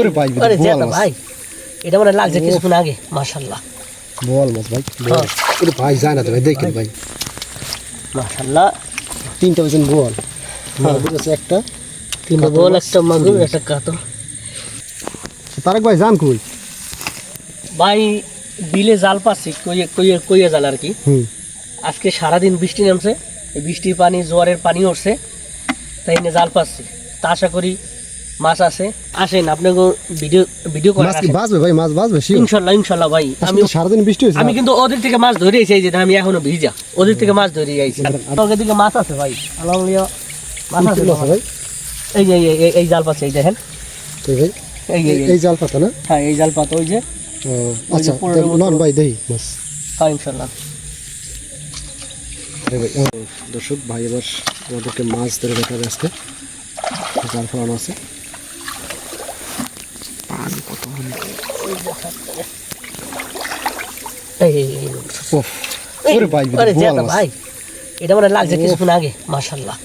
ওরে ভাই আরে জেতা ভাই এটা মানে লাগছে কিছুক্ষণ আগে মাশাল্লাহ বোয়াল মাছ ভাই ওরে ভাই যায় না তো ভাই দেখেন ভাই। মাশাল্লাহ তিনটা পেয়েছেন বোয়াল মাগুর আছে একটা তিনটা বল একটা মাগুর একটা কাতল। তারেক ভাই যান কই? ভাই বিলে জাল পাচ্ছি কইয়ে কইয়ে কইয়ে জাল আর কি। আজকে সারাদিন বৃষ্টি নামছে বৃষ্টির পানি জোয়ারের পানি উঠছে তাই নিয়ে জাল পাচ্ছি। তা আশা করি মাছ আছে আসেন আপনাকে ভিডিও ভিডিও করে মাছ বাঁচবে ভাই? মাছ বাঁচবে ইনশাল্লাহ ইনশাল্লাহ ভাই আমি সারাদিন বৃষ্টি হয়েছে। আমি কিন্তু ওদের থেকে মাছ ধরে এসেছি যে আমি এখনও ভিজা। ওদের থেকে মাছ ধরে আইছি। ওদের দিকে মাছ আছে ভাই আলহামদুলিল্লাহ মাছ আছে ভাই। এই যে এই- জাল পাচ্ছে এই দেখেন। এই এই- জাল পাতা না? হ্যাঁ এই জাল পাতা ওই যে আচ্ছা নন ভাই দেই মাছ। হ্যাঁ ও, দর্শক ভাই এবার আমাদেরকে মাছ ধরে দেখাবে আজকে। জাল ফেলানো আছে পানি কত এই এই- এই- ওফ ওরে ভাই আরে বোয়াল জেতা ভাই এটা মানে লাগছে কিছুক্ষণ আগে মাশাল্লাহ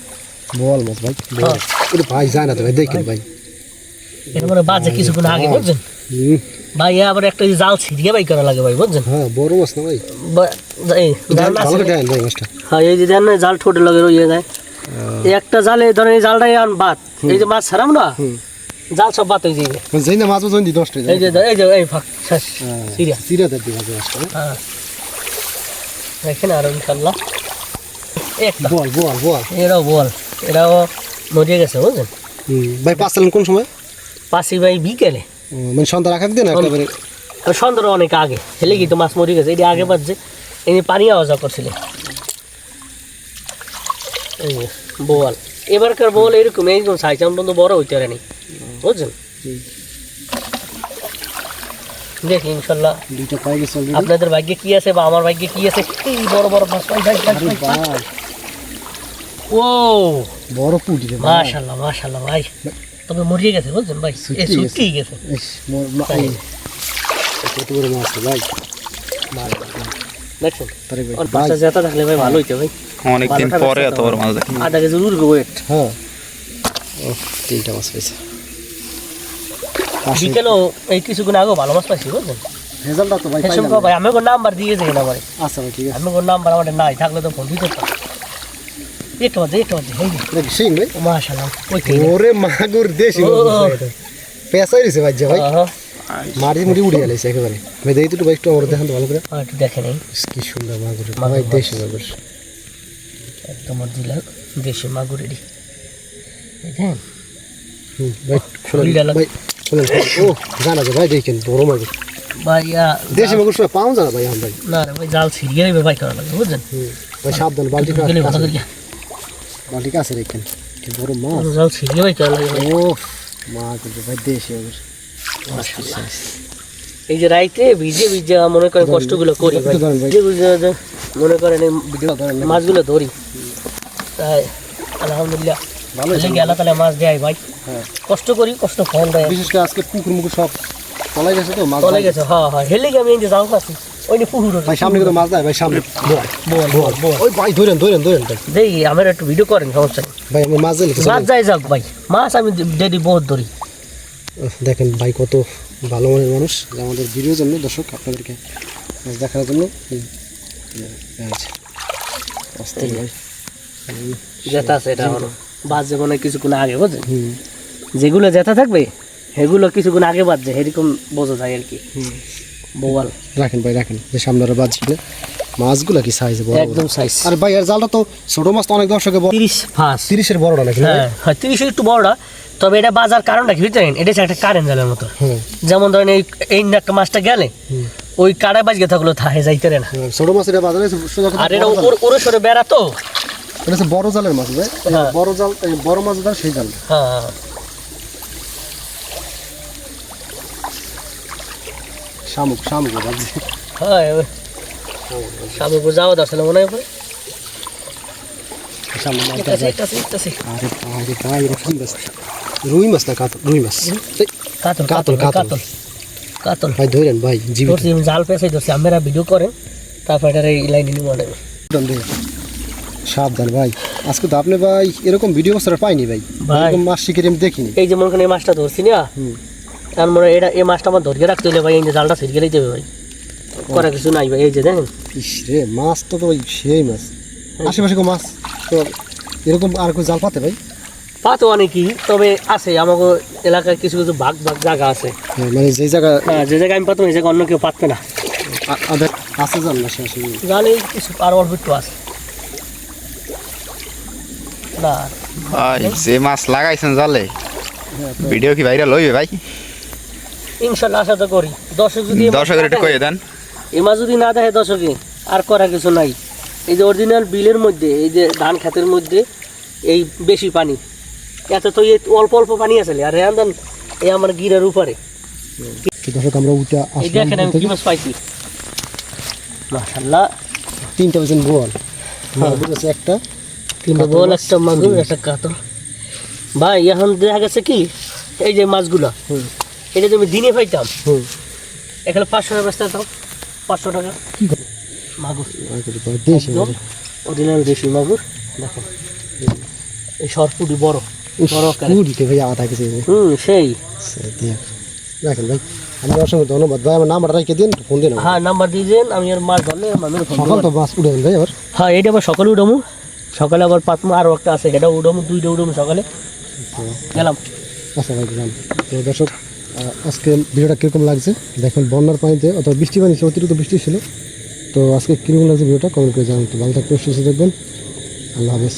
বোয়াল মাছ ভাই। ওরে ভাই যায় না তো ভাই দেখেন ভাই এটা মানে বাজে কিছুক্ষণ আগে বুঝছেন ভাই আবার একটা জাল ছিড়িয়ে বাই করা লাগে ভাই বুঝছেন হ্যাঁ বড় মাছ না ভাই জাল না ভালো করে ছিঁড়ে- দেন ভাই মাছটা হ্যাঁ এই যে দেন জাল ঠোঁটে লগে রয়ে যায় একটা জালে ধরেন এই জালটাই আন বাদ এই যে মাছ ছাড়াম না। জাল সব বাদ হয়ে যাবে মানে যাই না মাছ বাজান দি দশটা এই যে এই যে এই ফাঁক শেষ সিরিয়া। সিরা দেন দি মাছ হ্যাঁ। দেখেন আর ইনশাল্লাহ একটা। বল বল বল। এরাও বল এরাও মরিয়ে গেছে বুঝলেন ভাই পাঁচ চালান কোন সময়? পাশি ভাই বিকেলে। মানে সন্ধ্যা রাখা দিন একেবারে? সন্ধ্যার অনেক আগে। হেলে কি তো মাছ মরে গেছে। এটি আগে বাজছে এনে পানি আওয়াজ করছিল। এই যে, বোয়াল এবারকার বোয়াল এরকম একদম সাইজ আমরা তো বড় হইতে পারেনি। বুঝছেন দেখি ইনশাল্লাহ। দুইটা পাই গেছে আপনাদের ভাগ্যে কি আছে বা আমার ভাগ্যে কি আছে? এই বড় বড় মাছ ভাই, ভাই, ও! বড় পুঁটি রে ভাই। তবে মরিয়ে গেছে বুঝছেন ভাই? শুকিয়ে গেছে। কত বড় মাছ ভাই। দেখছেন? জেতা থাকলে ভাই। ভালো হইতো ভাই অনেকদিন পরে এত বড় মাছ দেখি আধা কেজি উর্গ ওয়েট হ্যাঁ। ও তিনটা মাছ পেয়েছে বিকেলেও এই কিছুক্ষণ আগেও ভালো মাছ পাইছি বুঝছেন রেজাল্টটা তো ভাই পাইলাম ভাই আমি কোন নাম্বার দিয়ে দিই না ভাই আচ্ছা ভাই ঠিক আছে। আমি নাম্বার আমাদের নাই থাকলে তো ফোন দিতে পারতাম। একটু বাজে একটু বাজে এই সিং ভাই? মাশাআল্লাহ ওরে মাগুর দেশি ও, ও। ভাই ভাই। মারি মুড়ি উড়ে গেছে একেবারে। ভাই দেই তো ভাই একটু আমার দেখান ভালো করে। আর একটু দেখে নেই। কি সুন্দর মাগুর। ভাই দেশি মাগুর। একদম দিলাম দেশি মাগুরেরই। দেখেন? ভাই খুলি ভাই ও জানা যে ভাই দেখেন বড় মাগুর ভাই ইয়া, দেশি মাগুর সময় পাওয়া যায় না ভাই ভাই না রে ভাই জাল ছিড়িয়ে নেবে ভাই করা লাগে বুঝছেন? ভাই সাবধান বালতি গেলে ভালো কাছে করিয়া বালতি কাছে রেখেন বড় মাছ। জাল ছিড়িয়ে ভাই করা লাগে ও মাগুর ভাই দেশি মাগুর এই যে রাইতে ভিজে ভিজে মনে করেন কষ্টগুলো করি মনে করেন। মাছগুলো ধরি। তাই আলহামদুলিল্লাহ। ভালো তাহলে মাছ দেয় ভাই হ্যাঁ কষ্ট করি কষ্ট ফল দেয় বিশেষ করে আজকে পুকুর মুকুর সব তলাই গেছে তো মাছ গেছে হ্যাঁ হ্যাঁ হেলে আমি এই যে জাল পাচ্ছি ওই যে পুকুর ভাই সামনে কিন্তু মাছ দেয় ভাই সামনে বল বল বল বল ওই ভাই ধরেন ধরেন ধরেন ভাই দেখি আমার একটু ভিডিও করেন সমস্যা নেই ভাই আমি মাছ দিলে মাছ যাই যাক ভাই মাছ আমি ডেডি বহুত ধরি দেখেন ভাই কত ভালো মনের মানুষ আমাদের ভিডিওর জন্য দর্শক আপনাদেরকে মাছ দেখার জন্য আছে। অস্থির ভাই জেতা আছে এটা এখনও বাজে মনে কিছুক্ষণ আগে হুম। যেগুলো জেতা থাকবে সেগুলো কিছুক্ষণ আগে বাজছে এরকম বোঝা যায় আর কি। বোয়াল রাখেন ভাই রাখেন। যে সামনে আরও বাজছিল মাছগুলা কি সাইজে বড়। একদম সাইজ আর ভাই আর জালটা তো ছোট মাছ তো অনেক দর্শকে তিরিশ ফাঁস তিরিশের বড়টা নাকি হ্যাঁ তিরিশের একটু বড়টা। তবে এটা বাজার কারণটা কি জানেন এটা একটা কারেন্ট জালের মতো। যেমন ধরেন এই এই একটা মাছটা গেলে ওই কাড়া বাজকে থাকল থাহে যাইতে না। ছোট মাছ এটা বাজারে আর এটা। ওর সরে বেড়া তো। এটা হচ্ছে বড় জালের মাছ ভাই। হ্যাঁ। বড় জাল বড় মাছ জাল সেই জাল। হ্যাঁ হ্যাঁ। শামুক শামুক হ্যাঁ স্বামীপুর যাওয়া দর্শন মনে হয় রুই মাছ না কাতল? রুই মাছ। কাতল কাতল, কাতল কাতল। ভাই ধরেন ভাই জাল ধরছি আমরা ভিডিও করেন তারপর এই লাইনে নিয়ে মনে। সাবধান ভাই। আজকে তো আপনি ভাই এরকম ভিডিও বছর পাইনি ভাই। এরকম মাছ শিখে আমি দেখিনি। এই যে মনে করেন এই মাছটা ধরছি না। তার মনে এটা এই মাছটা আমার ধরিয়ে রাখতে হলে ভাই এই যে জালটা ছিটকে দেবে ভাই। করা কিছু নাই ভাই এই যে দেখেন। রে মাছ তো ভাই সেই মাছ। আশেপাশে কোনো মাছ তো এরকম আর কোনো জাল পাতে ভাই? পা তো অনেকই তবে আছে আমাকে এলাকায় কিছু কিছু ভাগ ভাগ জায়গা আছে। হ্যাঁ, মানে যেই জায়গা হ্যাঁ যে জায়গায় আমি পাতাম এই জায়গায় অন্য কেউ পাতবে না। আছে জাল না জালে কিছু আর অল্প একটু আছে। যে মাছ লাগাইছেন জালে হ্যাঁ, ভিডিও কি ভাইরাল হইবে ভাই? ইনশাল্লাহ আশা তো করি। দর্শক যদি দর্শকের একটু কয়ে দেন। এই মাছ যদি না দেখে দর্শকে আর করা কিছু নাই। এই যে অরিজিনাল বিলের মধ্যে এই যে ধান খেতের মধ্যে এই বেশি পানি। এত তো এই অল্প অল্প পানি আছে আর রেহান ধান এই আমার গিরার উপরে। দর্শক আমরা উঠে এই দেখেন আমি কি মাছ পাইছি। মাশাল্লাহ তিনটা বোয়াল। মাগুর আছে একটা। তিনটা বল একটা মাগুর একটা কাতল ভাই এখন দেখা গেছে কি? এই যে মাছগুলো এটা তুমি দিনে পাইতাম। এখানে পাঁচশো টাকা বেচতে দাও পাঁচশো টাকা। মাগুর। অরিজিনাল দেশি মাগুর। দেখো এই সরপুটি বড়। ভাই হুম সেই। দেখ। দেখেন ভাই আমি অসংখ্য ধন্যবাদ। ভাই আমার নাম্বারটা রেখে দিন ফোন দিন হ্যাঁ নাম্বার দিয়ে দেন আমি আর মাছ ধরলে আমি সকাল তো মাছ উঠে ভাই আবার। হ্যাঁ এটা আবার সকালে উঠামু সকালে আবার পাতমা আরও একটা আছে এটা উডম, দুইটা উডম সকালে। গেলাম। আচ্ছা ভাই তো দর্শক আজকে ভিডিওটা কীরকম লাগছে? দেখেন, বন্যার পানিতে অথবা বৃষ্টি পানি অতিরিক্ত বৃষ্টি ছিল। তো আজকে কীরকম লাগছে ভিডিওটা? কমেন্ট করে জানান। তো ভালো থাকবেন, সুস্থ দেখবেন আল্লাহ হাফেজ।